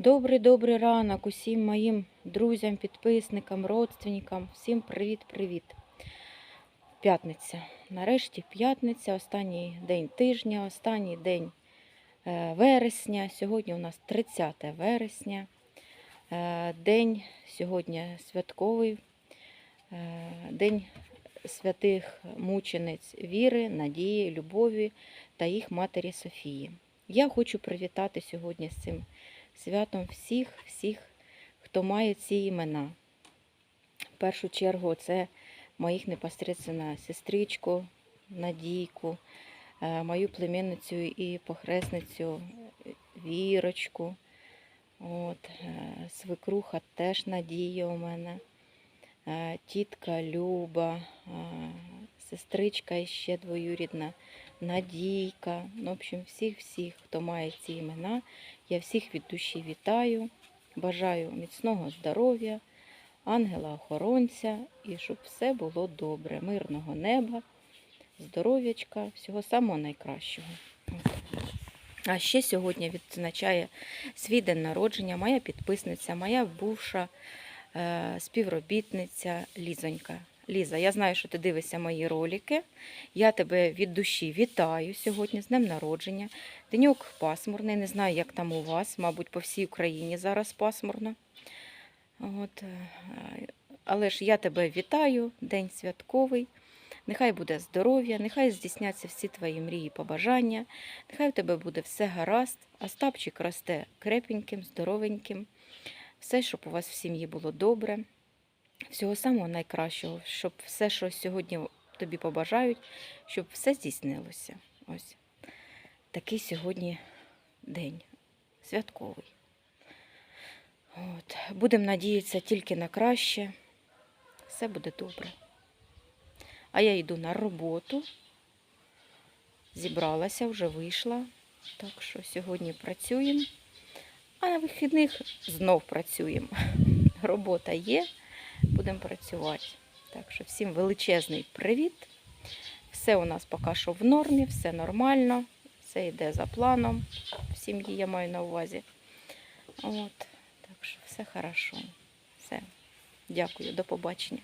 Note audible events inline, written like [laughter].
Добрий добрий ранок усім моїм друзям, підписникам, родственникам. Всім привіт-привіт. П'ятниця. Нарешті п'ятниця, останній день тижня, останній день е, вересня. Сьогодні у нас 30 вересня. Е, День сьогодні святковий, е, день святих мучениць віри, надії, любові та їх матері Софії. Я хочу привітати сьогодні з цим святом всіх, всіх, хто має ці імена. В першу чергу це моїх непосередньо сестричку, Надійку, е, мою племінницю і похресницю Вірочку. От, е, свекруха теж Надія у мене, е, тітка Люба, сестричка іще двоюрідна Надійка. Ну, в общем, всіх-всіх, хто має ці імена. Я всіх від душі вітаю, бажаю міцного здоров'я, ангела-охоронця і щоб все було добре, мирного неба, здоров'ячка, всього самого найкращого. А ще сьогодні відзначає свій день народження моя підписниця, моя бувша е, співробітниця Лізонька. Ліза, я знаю, що ти дивишся мої ролики. Я тебе від душі вітаю сьогодні з днем народження. Деньок пасмурний, не знаю, як там у вас, мабуть, по всій Україні зараз пасмурно. От, е, але ж я тебе вітаю, день святковий. Нехай буде здоров'я, нехай здійсняться всі твої мрії і побажання, нехай в тебе буде все гаразд, а стапчик росте крепеньким, здоровеньким. Все, щоб у вас в сім'ї було добре. Всього самого найкращого, щоб все, що сьогодні тобі побажають, щоб все здійснилося. Ось такий сьогодні день святковий. От. Будемо надіятися тільки на краще. Все буде добре. А я йду на роботу. Зібралася, вже вийшла. Так що сьогодні працюємо. А на вихідних знов працюємо. [laughs] Робота є, будемо працювати. Так що всім величезний привіт. Все у нас поки що в нормі, все нормально, все йде за планом. В сім'ї я маю на увазі. От, так що все хорошо. Все. Дякую, до побачення.